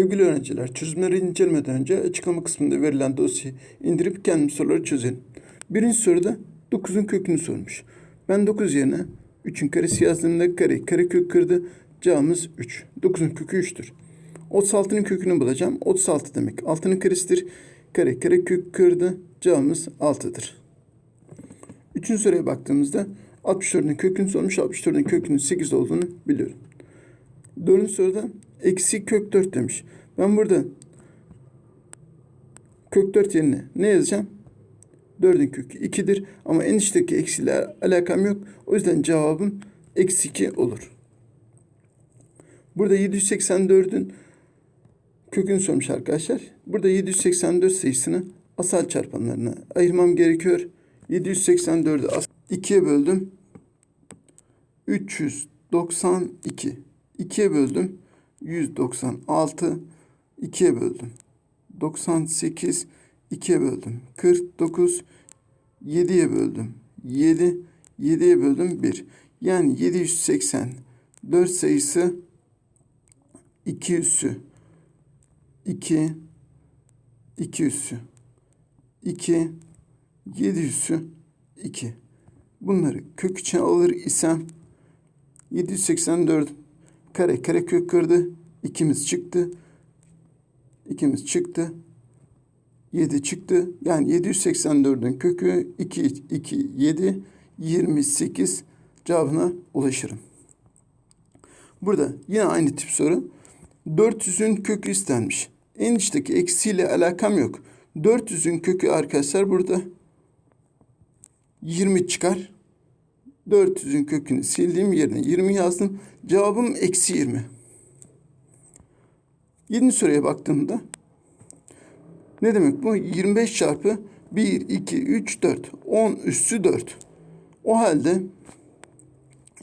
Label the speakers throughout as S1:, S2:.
S1: Sevgili öğrenciler, çözümleri incelemeden önce açıklama kısmında verilen dosyayı indirip kendim soruları çözelim. Birinci soruda 9'un kökünü sormuş. Ben 9 yerine 3'ün karesi yazdığımda kare, kare kök kırdı. Cevabımız 3. 9'un kökü 3'tür. 36'nın kökünü bulacağım. 36 demek. 6'nın karesidir. Kare, kare kök kırdı. Cevabımız 6'dır. Üçüncü soruya baktığımızda 64'ün kökünü sormuş. 64'ün kökünün 8 olduğunu biliyorum. Dördüncü soruda eksi kök 4 demiş. Ben burada kök 4 yerine ne yazacağım? 4'ün kökü 2'dir. Ama en içteki eksiyle alakam yok. O yüzden cevabım eksi 2 olur. Burada 784'ün kökünü sormuş arkadaşlar. Burada 784 sayısını asal çarpanlarına ayırmam gerekiyor. 784'ü 2'ye böldüm. 392. 2'ye böldüm. 196. 2'ye böldüm. 98. 2'ye böldüm. 49. 7'ye böldüm. 7. 7'ye böldüm 1. Yani 784 sayısı 200'sü. 2 200'sü. 2 700'sü 2. Bunları kök içine alır isem 784 kare kare kök kırdı. İkimiz çıktı. İkimiz çıktı. 7 çıktı. Yani 784'ün kökü 2 2 7 28 cevabına ulaşırım. Burada yine aynı tip soru. 400'ün kökü istenmiş. En içteki eksiyle alakam yok. 400'ün kökü arkadaşlar burada 20 çıkar. 400'ün kökünü sildiğim yerine 20 yazdım. Cevabım eksi 20. Yedinci soruya baktığımda ne demek bu? 25 çarpı 1, 2, 3, 4. 10 üssü 4. O halde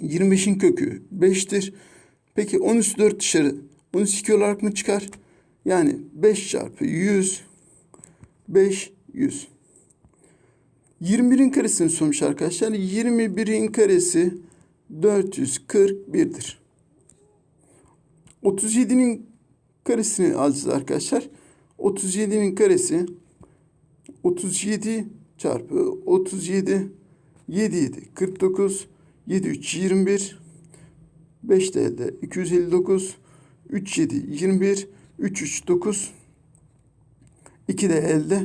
S1: 25'in kökü 5'tir. Peki 10 üssü 4 dışarı 10 üssü 2 olarak mı çıkar? Yani 5 çarpı 100 5 100. 21'in karesini sormuş arkadaşlar. 21'in karesi 441'dir. 37'nin karesini alacağız arkadaşlar. 37'nin karesi 37 çarpı 37 7 7 49 7 3 21 5 de elde 259 3 7 21 3 3 9 2 de elde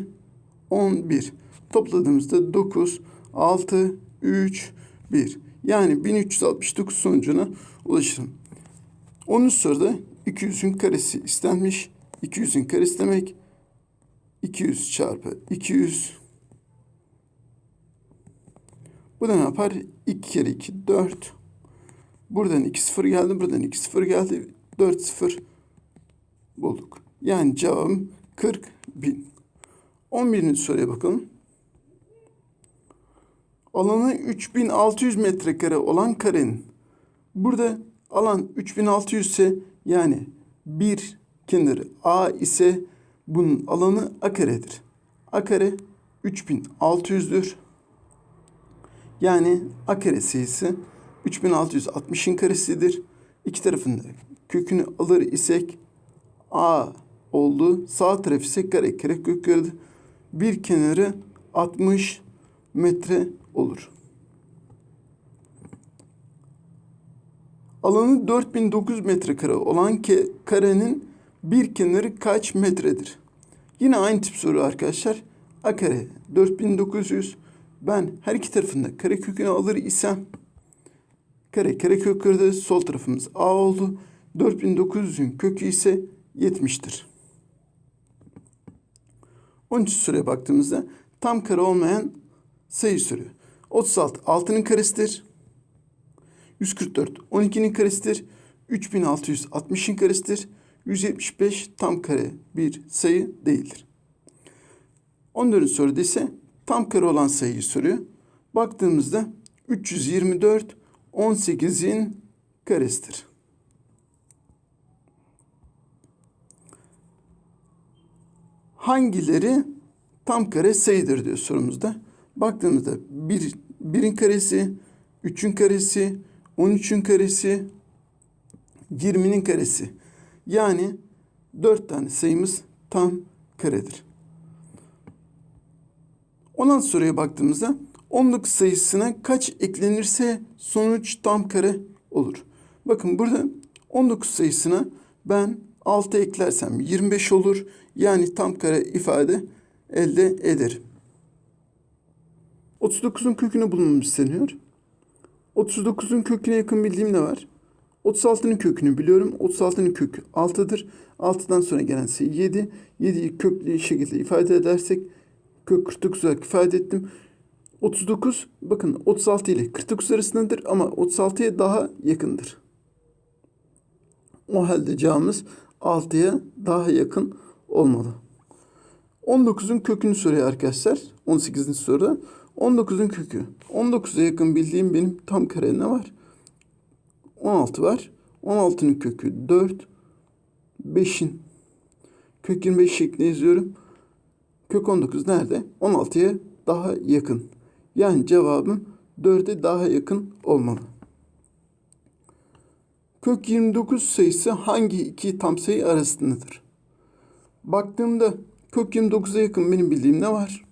S1: 11 topladığımızda 9 6 3 1 yani 1369 sonucuna ulaşırım. 10. soruda 200'ün karesi istenmiş. 200'ün karesi demek 200 çarpı 200 bu da ne yapar? 2 kere 2 4 buradan 2 sıfır geldi buradan 2 sıfır geldi 4 sıfır bulduk. Yani cevabım 40 bin. 11. soruya bakalım. Alanı 3600 metrekare olan karenin burada alan 3600 ise yani bir kenarı A ise bunun alanı A karedir. A kare 3600'dür. Yani A kare sayısı 3660'ın karesidir. İki tarafında kökünü alır isek A oldu. Sağ taraf ise kare kare kök kırdı. Bir kenarı 60 metre olur. Alanı 4009 metrekare olan ke karenin bir kenarı kaç metredir? Yine aynı tip soru arkadaşlar. A kare 4900. Ben her iki tarafında kare kökünü alır isem kare kare kök. Sol tarafımız A oldu. 4900'ün kökü ise 70'tir. 13. soruya baktığımızda tam kare olmayan sayı soruyor. 36 6'nın karesidir. 144 12'nin karesidir. 3660'ın karesidir. 175 tam kare bir sayı değildir. 14. soruda ise tam kare olan sayıyı soruyor. Baktığımızda 324 18'in karesidir. Hangileri tam kare sayıdır diyor sorumuzda. Baktığımızda bir, birin karesi, üçün karesi, on üçün karesi, 20'nin karesi. Yani 4 tane sayımız tam karedir. 16 soruya baktığımızda 19 sayısına kaç eklenirse sonuç tam kare olur. Bakın burada 19 sayısına ben 6 eklersem 25 olur. Yani tam kare ifade elde ederim. 39'un kökünü bulmamız isteniyor. 39'un köküne yakın bildiğim ne var? 36'nın kökünü biliyorum. 36'nın kökü 6'dır. 6'dan sonra gelen sayı 7. 7'yi köklü şekilde ifade edersek kök 49 olarak ifade ettim. 39 bakın 36 ile 49 arasındadır ama 36'ya daha yakındır. O halde cevabımız 6'ya daha yakın olmalı. 19'un kökünü soruyor arkadaşlar. 18. soruda. 19'un kökü. 19'a yakın bildiğim benim tam kare ne var? 16 var. 16'nın kökü 4. 5'in kök 25 şeklinde yazıyorum. Kök 19 nerede? 16'ya daha yakın. Yani cevabım 4'e daha yakın olmalı. Kök 29 sayısı hangi iki tam sayı arasındadır? Baktığımda kök 29'a yakın benim bildiğim ne var?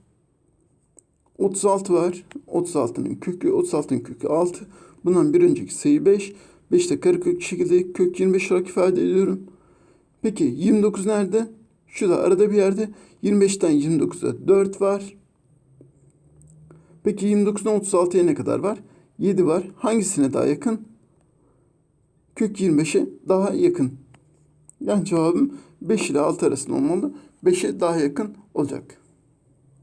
S1: 36 var. 36'nın kökü, 36'nın kökü 6. Bundan bir önceki sayı 5. 5 de karekök şekilde kök 25 olarak ifade ediyorum. Peki 29 nerede? Şurada arada bir yerde. 25'ten 29'a 4 var. Peki 29'dan 36'ya ne kadar var? 7 var. Hangisine daha yakın? Kök 25'e daha yakın. Yani cevabım 5 ile 6 arasında olmalı. 5'e daha yakın olacak.